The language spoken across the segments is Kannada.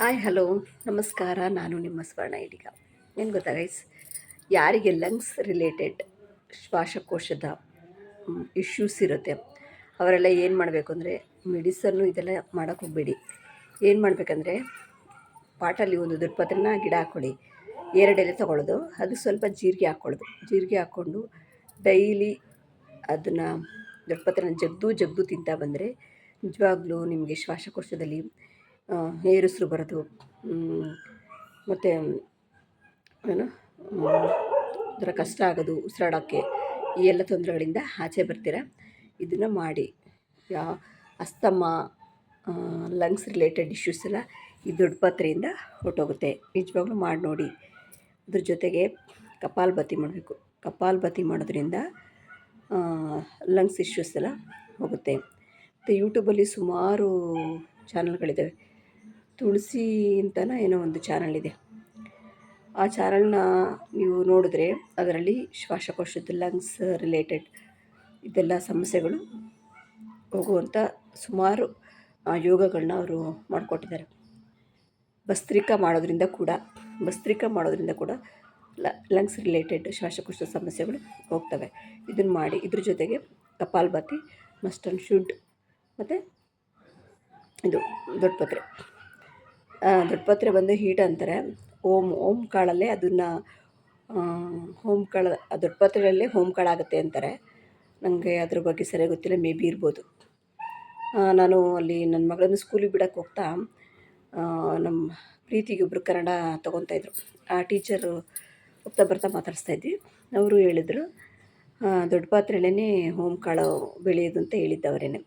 ಹಾಯ್ ಹಲೋ ನಮಸ್ಕಾರ. ನಾನು ನಿಮ್ಮ ಸ್ವರ್ಣ ಇಡಿಗ ಏನು ಗೊತ್ತಾ ಗೈಸ್ ಯಾರಿಗೆ ಲಂಗ್ಸ್ ರಿಲೇಟೆಡ್ ಶ್ವಾಸಕೋಶದ ಇಶ್ಯೂಸ್ ಇರುತ್ತೆ, ಅವರೆಲ್ಲ ಏನು ಮಾಡಬೇಕು ಅಂದರೆ ಮೆಡಿಸನ್ನು ಇದೆಲ್ಲ ಮಾಡೋಕ್ಕೆ ಹೋಗಬೇಡಿ. ಏನು ಮಾಡಬೇಕಂದ್ರೆ ಪಾಟಲ್ಲಿ ಒಂದು ದುರ್ಪತ್ರನ ಗಿಡ ಹಾಕ್ಕೊಳ್ಳಿ ಎರಡೆಲೆ ತೊಗೊಳ್ಳೋದು. ಅದು ಸ್ವಲ್ಪ ಜೀರಿಗೆ ಹಾಕ್ಕೊಳ್ಳೋದು ಜೀರಿಗೆ ಹಾಕ್ಕೊಂಡು ಡೈಲಿ ಅದನ್ನು ದುರ್ಪತ್ರನ ಜಗ್ದು ಜಗ್ದು ತಿಂತಾ ಬಂದರೆ ನಿಜವಾಗ್ಲೂ ನಿಮಗೆ ಶ್ವಾಸಕೋಶದಲ್ಲಿ ಏರುಸಿರು ಬರೋದು. ಮತ್ತು ಏನು ಒಂಥರ ಕಷ್ಟ ಆಗೋದು ಉಸಿರಾಡೋಕ್ಕೆ. ಈ ಎಲ್ಲ ತೊಂದರೆಗಳಿಂದ ಆಚೆ ಬರ್ತೀರ? ಇದನ್ನು ಮಾಡಿ. Yeah, asthma lungs related issues ಎಲ್ಲ ಈ ದೊಡ್ಡ ಪಾತ್ರೆಯಿಂದ ಹೊರಟೋಗುತ್ತೆ. ನಿಜವಾಗ್ಲೂ ಮಾಡಿ ನೋಡಿ. ಅದ್ರ ಜೊತೆಗೆ ಕಪಾಲಭಾತಿ ಮಾಡಬೇಕು. ಕಪಾಲಭಾತಿ ಮಾಡೋದ್ರಿಂದ ಲಂಗ್ಸ್ ಇಶ್ಯೂಸ್ ಎಲ್ಲ ಹೋಗುತ್ತೆ. ಮತ್ತು ಯೂಟ್ಯೂಬಲ್ಲಿ ಸುಮಾರು ಚಾನಲ್ಗಳಿದ್ದಾವೆ ತುಳಸಿ ಅಂತಲೇ ಏನೋ ಒಂದು ಚಾನಲ್ ಇದೆ. ಆ ಚಾನಲ್ನ ನೀವು ನೋಡಿದ್ರೆ ಅದರಲ್ಲಿ ಶ್ವಾಸಕೋಶದ ಲಂಗ್ಸ್ ರಿಲೇಟೆಡ್ ಇದೆಲ್ಲ ಸಮಸ್ಯೆಗಳು ಹೋಗುವಂಥ ಸುಮಾರು ಯೋಗಗಳನ್ನ ಅವರು ಮಾಡಿಕೊಟ್ಟಿದ್ದಾರೆ. ಭಸ್ತ್ರಿಕ ಮಾಡೋದ್ರಿಂದ ಕೂಡ, ಭಸ್ತ್ರಿಕ ಮಾಡೋದ್ರಿಂದ ಕೂಡ ಲಂಗ್ಸ್ ರಿಲೇಟೆಡ್ ಶ್ವಾಸಕೋಶದ ಸಮಸ್ಯೆಗಳು ಹೋಗ್ತವೆ. ಇದನ್ನು ಮಾಡಿ, ಇದ್ರ ಜೊತೆಗೆ ಕಪಾಲ್ಭಾತಿ ಮಸ್ಟ್ ಆ್ಯಂಡ್ ಶುಡ್ ಮತ್ತು ಇದು ದೊಡ್ಡ ಪತ್ರೆ. ದೊಡ್ಡಪತ್ರೆ ಬಂದು ಹೀಟ್ ಅಂತಾರೆ. ಓಮ್ ಓಮ್ ಕಾಳಲ್ಲೇ ಅದನ್ನು ಹೋಮ್ ಕಾಳು ದೊಡ್ಡಪತ್ರೆಯಲ್ಲೇ ಓಮ್ ಕಾಳು ಆಗುತ್ತೆ ಅಂತಾರೆ. ನನಗೆ ಅದ್ರ ಬಗ್ಗೆ ಸರಿಯಾಗಿ ಗೊತ್ತಿಲ್ಲ, ಮೇ ಬಿ ಇರ್ಬೋದು. ನಾನು ಅಲ್ಲಿ ನನ್ನ ಮಗಳನ್ನು ಸ್ಕೂಲಿಗೆ ಬಿಡೋಕೆ ಹೋಗ್ತಾ ನಮ್ಮ ಪ್ರೀತಿಗೆ ಒಬ್ಬರು ಕನ್ನಡ ತೊಗೊತಾಯಿದ್ರು ಆ ಟೀಚರು ಹೋಗ್ತಾ ಬರ್ತಾ ಮಾತಾಡಿಸ್ತಾ ಇದ್ವಿ. ಅವರು ಹೇಳಿದರು ದೊಡ್ಡ ಪಾತ್ರೆಯಲ್ಲೇ ಹೋಮ್ ಕಾಳು ಬೆಳೆಯೋದು ಅಂತ ಹೇಳಿದ್ದವರೇನೆ.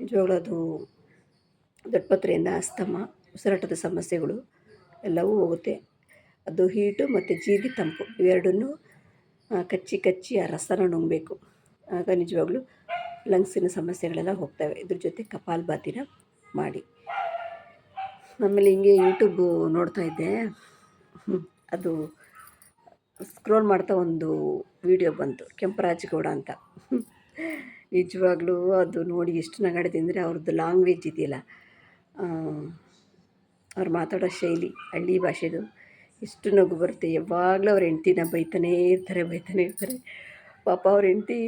ನಿಜವಾಗ್ಲೂ ಅದು ದೊಡ್ಡ ಪಾತ್ರೆಯಿಂದ ಅಸ್ತಮ. ಉಸಿರಾಟದ ಸಮಸ್ಯೆಗಳು ಎಲ್ಲವೂ ಹೋಗುತ್ತೆ. ಅದು ಹೀಟು ಮತ್ತು ಜೀರಿಗೆ ತಂಪು ಇವೆರಡನ್ನೂ ಕಚ್ಚಿ ಕಚ್ಚಿ ಆ ರಸನ ನುಂಗಬೇಕು. ಆಗ ನಿಜವಾಗ್ಲೂ ಲಂಗ್ಸಿನ ಸಮಸ್ಯೆಗಳೆಲ್ಲ ಹೋಗ್ತವೆ. ಇದ್ರ ಜೊತೆ ಕಪಾಲಭಾತಿನ ಮಾಡಿ. ಆಮೇಲೆ ಹಿಂಗೆ ಯೂಟ್ಯೂಬ್ ನೋಡ್ತಾ ಇದ್ದೆ. ಅದು ಸ್ಕ್ರೋಲ್ ಮಾಡ್ತಾ ಒಂದು ವಿಡಿಯೋ ಬಂತು. ಕೆಂಪರಾಜಗೌಡ ಅಂತ. ನಿಜವಾಗ್ಲೂ ಅದು ನೋಡಿ ಎಷ್ಟು ನಗಾಡಿದೆ ಅಂದರೆ ಅವ್ರದ್ದು ಲಾಂಗ್ವೇಜ್ ಇದೆಯಲ್ಲ. ಅವ್ರು ಮಾತಾಡೋ ಶೈಲಿ, ಹಳ್ಳಿ ಭಾಷೆದು ಎಷ್ಟು ನಗು ಬರುತ್ತೆ. ಯಾವಾಗಲೂ ಅವ್ರ ಹೆಂಡ್ತಿನ ಬೈತಾನೇ ಇರ್ತಾರೆ, ಬೈತಾನೆ ಇರ್ತಾರೆ. ಪಾಪ ಅವ್ರ ಹೆಂಡ್ತಿ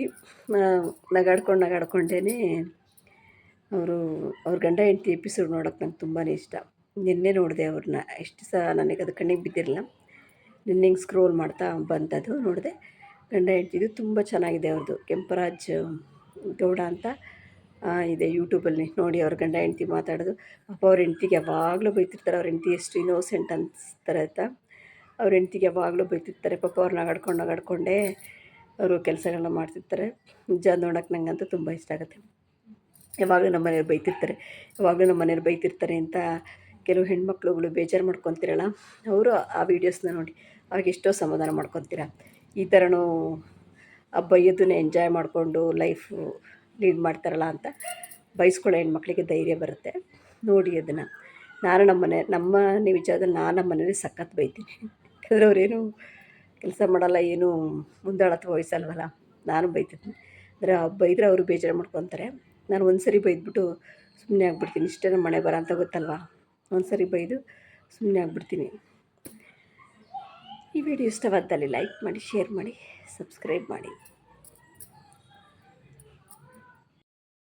ನಗಾಡ್ಕೊಂಡು ನಗಾಡ್ಕೊಂಡೇ ಅವರು, ಅವ್ರ ಗಂಡ ಹೆಂಡ್ತಿ ಎಪಿಸೋಡ್ ನೋಡೋಕೆ ನಂಗೆ ತುಂಬಾ ಇಷ್ಟ. ನಿನ್ನೆ ನೋಡಿದೆ ಅವ್ರನ್ನ ಎಷ್ಟು ಸಹ ನನಗೆ ಅದು ಕಣ್ಣಿಗೆ ಬಿದ್ದಿರಲಿಲ್ಲ. ನಿನ್ನೆ ಹಿಂಗೆ ಸ್ಕ್ರೋಲ್ ಮಾಡ್ತಾ ಬಂತದು ನೋಡಿದೆ. ಗಂಡ ಹೆಂಡ್ತಿದು ತುಂಬ ಚೆನ್ನಾಗಿದೆ ಅವ್ರದ್ದು ಕೆಂಪರಾಜ್ ಗೌಡ ಅಂತ ಇದೆ ಯೂಟ್ಯೂಬಲ್ಲಿ ನೋಡಿ ಅವ್ರ ಗಂಡ ಹೆಂಡ್ತಿ ಮಾತಾಡೋದು. ಪಾಪ ಅವ್ರ ಹೆಂಡ್ತಿಗೆ ಯಾವಾಗಲೂ ಬೈತಿರ್ತಾರೆ ಅವ್ರ ಹೆಂಡ್ತಿ ಎಷ್ಟು ಇನ್ನೋಸೆಂಟ್ ಅನಿಸ್ತಾರೆ ಅಂತ ಅವ್ರ ಹೆಂಡ್ತಿಗೆ ಯಾವಾಗಲೂ ಬೈತಿರ್ತಾರೆ. ಪಾಪ ಅವ್ರನ್ನ ನಗಾಡ್ಕೊಂಡು ನಗಾಡ್ಕೊಂಡೇ ಅವರು ಕೆಲಸಗಳನ್ನ ಮಾಡ್ತಿರ್ತಾರೆ. ನಿಜ ನೋಡೋಕೆ ನನಗಂತೂ ತುಂಬ ಇಷ್ಟ ಆಗುತ್ತೆ. ಯಾವಾಗಲೂ ನಮ್ಮ ಮನೆಯವ್ರು ಬೈತಿರ್ತಾರೆ. ಯಾವಾಗಲೂ ನಮ್ಮ ಮನೆಯವ್ರು ಬೈತಿರ್ತಾರೆ ಅಂತ ಕೆಲವು ಹೆಣ್ಮಕ್ಳುಗಳು ಬೇಜಾರು ಮಾಡ್ಕೊತಿರಲ್ಲ, ಅವರು ಆ ವೀಡಿಯೋಸ್ನ ನೋಡಿ ಅವಾಗ ಎಷ್ಟೋ ಸಮಾಧಾನ ಮಾಡ್ಕೊತೀರ. ಈ ಥರನೂ ಆ ಬೈಯೋದನ್ನ ಎಂಜಾಯ್ ಮಾಡಿಕೊಂಡು ಲೈಫು ಲೀಡ್ ಮಾಡ್ತಾರಲ್ಲ ಅಂತ ಬಯಸ್ಕೊಳ್ಳೋ ಹೆಣ್ಮಕ್ಳಿಗೆ ಧೈರ್ಯ ಬರುತ್ತೆ. ನೋಡಿ ಅದನ್ನು. ನಾನು ನಮ್ಮ ಮನೆ, ನಮ್ಮ ವಿಚಾರದಲ್ಲಿ ನಾನು ನಮ್ಮ ಮನೇಲಿ ಸಖತ್ ಬೈತೀನಿ. ಯಾಕಂದರೆ ಅವರೇನು ಕೆಲಸ ಮಾಡಲ್ಲ, ಏನು ಮುಂದಾಳತ್ವ ವಹಿಸಲ್ವಲ್ಲ ನಾನು ಬೈತಿದ್ದೀನಿ. ಅಂದರೆ ಬೈದರೆ ಅವರು ಬೇಜಾರು ಮಾಡ್ಕೊತಾರೆ. ನಾನು ಒಂದು ಸರಿ ಬೈದ್ಬಿಟ್ಟು ಸುಮ್ಮನೆ ಆಗ್ಬಿಡ್ತೀನಿ. ಇಷ್ಟೇ ನಮ್ಮ ಮನೆ ಬರ ಅಂತ ಗೊತ್ತಲ್ವಾ? ಒಂದು ಸರಿ ಬೈದು ಸುಮ್ಮನೆ ಆಗಿಬಿಡ್ತೀನಿ. ಈ ವಿಡಿಯೋ ಇಷ್ಟವಾದಲ್ಲಿ ಲೈಕ್ ಮಾಡಿ ಶೇರ್ ಮಾಡಿ ಸಬ್ಸ್ಕ್ರೈಬ್ ಮಾಡಿ.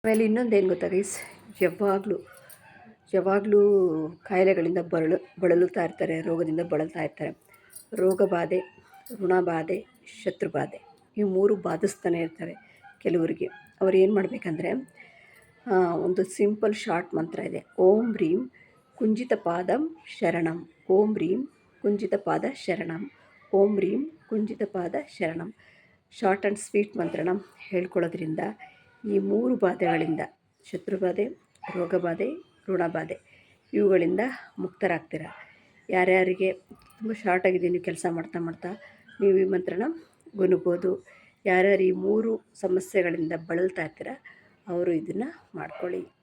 ಆಮೇಲೆ ಇನ್ನೊಂದು ಏನು ಗೊತ್ತಾ ಗೈಸ್ ಯಾವಾಗಲೂ ಯಾವಾಗಲೂ ಕಾಯಿಲೆಗಳಿಂದ ಬಳಲು, ಬಳಲುತ್ತಾ ಇರ್ತಾರೆ, ರೋಗದಿಂದ ಬಳಲ್ತಾ ಇರ್ತಾರೆ. ರೋಗ ಬಾಧೆ ಋಣಬಾಧೆ ಶತ್ರುಬಾಧೆ ಈ ಮೂರು ಬಾಧಿಸ್ತಾನೆ ಇರ್ತವೆ ಕೆಲವರಿಗೆ. ಅವ್ರು ಏನು ಮಾಡಬೇಕಂದ್ರೆ ಒಂದು ಸಿಂಪಲ್ ಶಾರ್ಟ್ ಮಂತ್ರ ಇದೆ. ಓಂ ರೀಂ ಕುಂಜಿತ ಪಾದಂ ಶರಣಂ. ಓಂ ರೀಂ ಕುಂಜಿತ ಪಾದ ಶರಣಂ. ಓಂ ರೀಂ ಕುಂಜಿತ ಪಾದ ಶರಣಂ. ಶಾರ್ಟ್ ಆ್ಯಂಡ್ ಸ್ವೀಟ್ ಮಂತ್ರನ ಹೇಳ್ಕೊಳ್ಳೋದ್ರಿಂದ ಈ ಮೂರು ಬಾಧೆಗಳಿಂದ, ಶತ್ರುಬಾಧೆ, ರೋಗಬಾಧೆ, ಋಣಬಾಧೆ, ಇವುಗಳಿಂದ ಮುಕ್ತರಾಗ್ತೀರ? ಯಾರ್ಯಾರಿಗೆ? ತುಂಬ ಶಾರ್ಟಾಗಿದೆ ನೀವು ಕೆಲಸ ಮಾಡ್ತಾ ಮಾಡ್ತಾ. ನೀವು ಈ ಮಂತ್ರನ ಗುನುಬೋದು ಯಾರ್ಯಾರು ಈ ಮೂರು ಸಮಸ್ಯೆಗಳಿಂದ ಬಳಲ್ತಾ ಇರ್ತೀರ, ಅವರು ಇದನ್ನು ಮಾಡ್ಕೊಳ್ಳಿ.